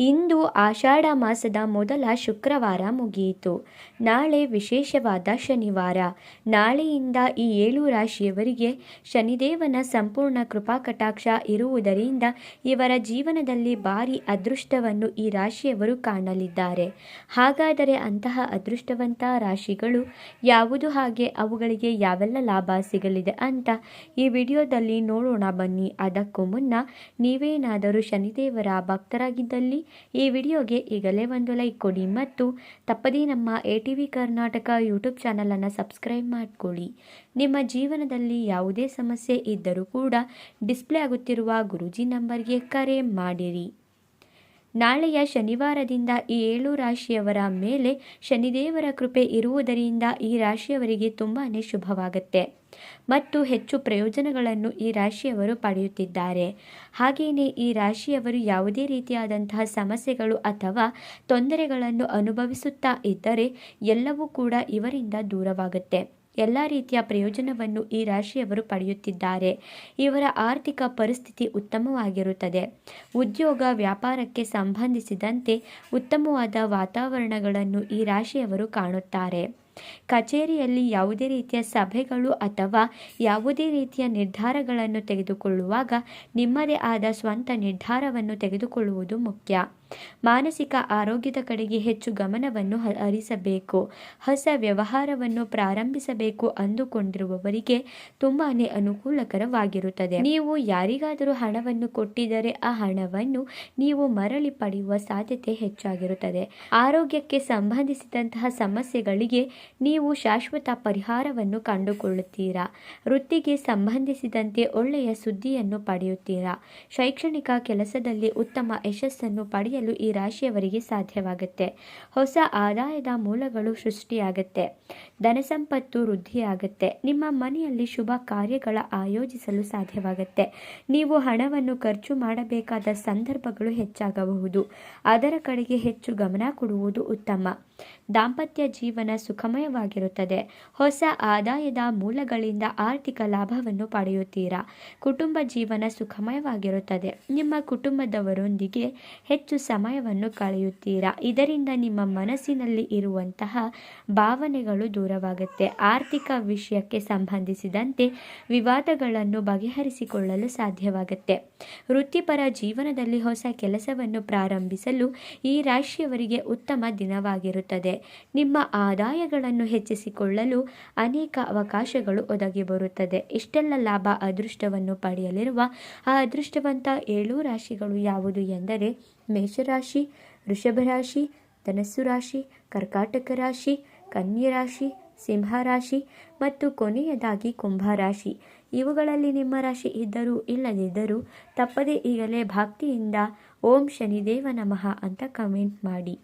ಇಂದು ಆಷಾಢ ಮಾಸದ ಮೊದಲ ಶುಕ್ರವಾರ ಮುಗಿಯಿತು. ನಾಳೆ ವಿಶೇಷವಾದ ಶನಿವಾರ. ನಾಳೆಯಿಂದ ಈ ಏಳು ರಾಶಿಯವರಿಗೆ ಶನಿದೇವನ ಸಂಪೂರ್ಣ ಕೃಪಾ ಕಟಾಕ್ಷ ಇರುವುದರಿಂದ ಇವರ ಜೀವನದಲ್ಲಿ ಭಾರಿ ಅದೃಷ್ಟವನ್ನು ಈ ರಾಶಿಯವರು ಕಾಣಲಿದ್ದಾರೆ. ಹಾಗಾದರೆ ಅಂತಹ ಅದೃಷ್ಟವಂತ ರಾಶಿಗಳು ಯಾವುದು? ಹಾಗೆ ಅವುಗಳಿಗೆ ಯಾವೆಲ್ಲ ಲಾಭ ಸಿಗಲಿದೆ ಅಂತ ಈ ವಿಡಿಯೋದಲ್ಲಿ ನೋಡೋಣ ಬನ್ನಿ. ಅದಕ್ಕೂ ಮುನ್ನ ನೀವೇನಾದರೂ ಶನಿದೇವರ ಭಕ್ತರಾಗಿದ್ದಲ್ಲಿ ಈ ವಿಡಿಯೋಗೆ ಈಗಲೇ ಒಂದು ಲೈಕ್ ಕೊಡಿ ಮತ್ತು ತಪ್ಪದೇ ನಮ್ಮ A T V Karnataka YouTube ಚಾನಲನ್ನು ಸಬ್ಸ್ಕ್ರೈಬ್ ಮಾಡಿಕೊಳ್ಳಿ. ನಿಮ್ಮ ಜೀವನದಲ್ಲಿ ಯಾವುದೇ ಸಮಸ್ಯೆ ಇದ್ದರೂ ಕೂಡ ಡಿಸ್ಪ್ಲೇ ಆಗುತ್ತಿರುವ ಗುರುಜಿ ನಂಬರ್ಗೆ ಕರೆ ಮಾಡಿರಿ. ನಾಳೆಯ ಶನಿವಾರದಿಂದ ಈ ಏಳು ರಾಶಿಯವರ ಮೇಲೆ ಶನಿದೇವರ ಕೃಪೆ ಇರುವುದರಿಂದ ಈ ರಾಶಿಯವರಿಗೆ ತುಂಬಾ ಶುಭವಾಗುತ್ತೆ. ಮತ್ತು ಹೆಚ್ಚು ಪ್ರಯೋಜನಗಳನ್ನು ಈ ರಾಶಿಯವರು ಪಡೆಯುತ್ತಿದ್ದಾರೆ. ಹಾಗೆಯೇ ಈ ರಾಶಿಯವರು ಯಾವುದೇ ರೀತಿಯಾದಂತಹ ಸಮಸ್ಯೆಗಳು ಅಥವಾ ತೊಂದರೆಗಳನ್ನು ಅನುಭವಿಸುತ್ತಾ ಇದ್ದರೆ ಎಲ್ಲವೂ ಕೂಡ ಇವರಿಂದ ದೂರವಾಗುತ್ತೆ. ಎಲ್ಲ ರೀತಿಯ ಪ್ರಯೋಜನವನ್ನು ಈ ರಾಶಿಯವರು ಪಡೆಯುತ್ತಿದ್ದಾರೆ. ಇವರ ಆರ್ಥಿಕ ಪರಿಸ್ಥಿತಿ ಉತ್ತಮವಾಗಿರುತ್ತದೆ. ಉದ್ಯೋಗ ವ್ಯಾಪಾರಕ್ಕೆ ಸಂಬಂಧಿಸಿದಂತೆ ಉತ್ತಮವಾದ ವಾತಾವರಣಗಳನ್ನು ಈ ರಾಶಿಯವರು ಕಾಣುತ್ತಾರೆ. ಕಚೇರಿಯಲ್ಲಿ ಯಾವುದೇ ರೀತಿಯ ಸಭೆಗಳು ಅಥವಾ ಯಾವುದೇ ರೀತಿಯ ನಿರ್ಧಾರಗಳನ್ನು ತೆಗೆದುಕೊಳ್ಳುವಾಗ ನಿಮ್ಮದೇ ಆದ ಸ್ವಂತ ನಿರ್ಧಾರವನ್ನು ತೆಗೆದುಕೊಳ್ಳುವುದು ಮುಖ್ಯ. ಮಾನಸಿಕ ಆರೋಗ್ಯದ ಕಡೆಗೆ ಹೆಚ್ಚು ಗಮನವನ್ನು ಹರಿಸಬೇಕು. ಹೊಸ ವ್ಯವಹಾರವನ್ನು ಪ್ರಾರಂಭಿಸಬೇಕು ಅಂದುಕೊಂಡಿರುವವರಿಗೆ ತುಂಬಾ ಅನುಕೂಲಕರವಾಗಿರುತ್ತದೆ. ನೀವು ಯಾರಿಗಾದರೂ ಹಣವನ್ನು ಕೊಟ್ಟಿದ್ದರೆ ಆ ಹಣವನ್ನು ನೀವು ಮರಳಿ ಪಡೆಯುವ ಸಾಧ್ಯತೆ ಹೆಚ್ಚಾಗಿರುತ್ತದೆ. ಆರೋಗ್ಯಕ್ಕೆ ಸಂಬಂಧಿಸಿದಂತಹ ಸಮಸ್ಯೆಗಳಿಗೆ ನೀವು ಶಾಶ್ವತ ಪರಿಹಾರವನ್ನು ಕಂಡುಕೊಳ್ಳುತ್ತೀರಾ? ವೃತ್ತಿಗೆ ಸಂಬಂಧಿಸಿದಂತೆ ಒಳ್ಳೆಯ ಸುದ್ದಿಯನ್ನು ಪಡೆಯುತ್ತೀರಾ? ಶೈಕ್ಷಣಿಕ ಕೆಲಸದಲ್ಲಿ ಉತ್ತಮ ಯಶಸ್ಸನ್ನು ಪಡೆಯಲು ಈ ರಾಶಿಯವರಿಗೆ ಸಾಧ್ಯವಾಗುತ್ತೆ. ಹೊಸ ಆದಾಯದ ಮೂಲಗಳು ಸೃಷ್ಟಿಯಾಗುತ್ತೆ. ಧನಸಂಪತ್ತು ವೃದ್ಧಿಯಾಗುತ್ತೆ. ನಿಮ್ಮ ಮನೆಯಲ್ಲಿ ಶುಭ ಕಾರ್ಯಗಳ ಆಯೋಜಿಸಲು ಸಾಧ್ಯವಾಗುತ್ತೆ. ನೀವು ಹಣವನ್ನು ಖರ್ಚು ಮಾಡಬೇಕಾದ ಸಂದರ್ಭಗಳು ಹೆಚ್ಚಾಗಬಹುದು. ಅದರ ಕಡೆಗೆ ಹೆಚ್ಚು ಗಮನ ಕೊಡುವುದು ಉತ್ತಮ. ದಾಂಪತ್ಯ ಜೀವನ ಸುಖಮಯವಾಗಿರುತ್ತದೆ. ಹೊಸ ಆದಾಯದ ಮೂಲಗಳಿಂದ ಆರ್ಥಿಕ ಲಾಭವನ್ನು ಪಡೆಯುತ್ತೀರಾ? ಕುಟುಂಬ ಜೀವನ ಸುಖಮಯವಾಗಿರುತ್ತದೆ. ನಿಮ್ಮ ಕುಟುಂಬದವರೊಂದಿಗೆ ಹೆಚ್ಚು ಸಮಯವನ್ನು ಕಳೆಯುತ್ತೀರಾ? ಇದರಿಂದ ನಿಮ್ಮ ಮನಸ್ಸಿನಲ್ಲಿ ಇರುವಂತಹ ಭಾವನೆಗಳು ದೂರವಾಗುತ್ತೆ. ಆರ್ಥಿಕ ವಿಷಯಕ್ಕೆ ಸಂಬಂಧಿಸಿದಂತೆ ವಿವಾದಗಳನ್ನು ಬಗೆಹರಿಸಿಕೊಳ್ಳಲು ಸಾಧ್ಯವಾಗುತ್ತೆ. ವೃತ್ತಿಪರ ಜೀವನದಲ್ಲಿ ಹೊಸ ಕೆಲಸವನ್ನು ಪ್ರಾರಂಭಿಸಲು ಈ ರಾಶಿಯವರಿಗೆ ಉತ್ತಮ ದಿನವಾಗಿರುತ್ತದೆ ನಿಮ್ಮ ಆದಾಯಗಳನ್ನು ಹೆಚ್ಚಿಸಿಕೊಳ್ಳಲು ಅನೇಕ ಅವಕಾಶಗಳು ಒದಗಿ ಬರುತ್ತದೆ. ಇಷ್ಟೆಲ್ಲ ಲಾಭ ಅದೃಷ್ಟವನ್ನು ಪಡೆಯಲಿರುವ ಆ ಅದೃಷ್ಟವಂತ ಏಳು ರಾಶಿಗಳು ಯಾವುದು ಎಂದರೆ ಮೇಷರಾಶಿ ವೃಷಭ ರಾಶಿ ಧನಸ್ಸು ರಾಶಿ, ಕರ್ಕಾಟಕ ರಾಶಿ, ಕನ್ಯಾ ರಾಶಿ ಸಿಂಹರಾಶಿ ಮತ್ತು ಕೊನೆಯದಾಗಿ ಕುಂಭರಾಶಿ ಇವುಗಳಲ್ಲಿ ನಿಮ್ಮ ರಾಶಿ ಇದ್ದರೂ ಇಲ್ಲದಿದ್ದರೂ ತಪ್ಪದೇ ಈಗಲೇ ಭಕ್ತಿಯಿಂದ ಓಂ ಶನಿದೇವ ನಮಃ ಅಂತ ಕಮೆಂಟ್ ಮಾಡಿ.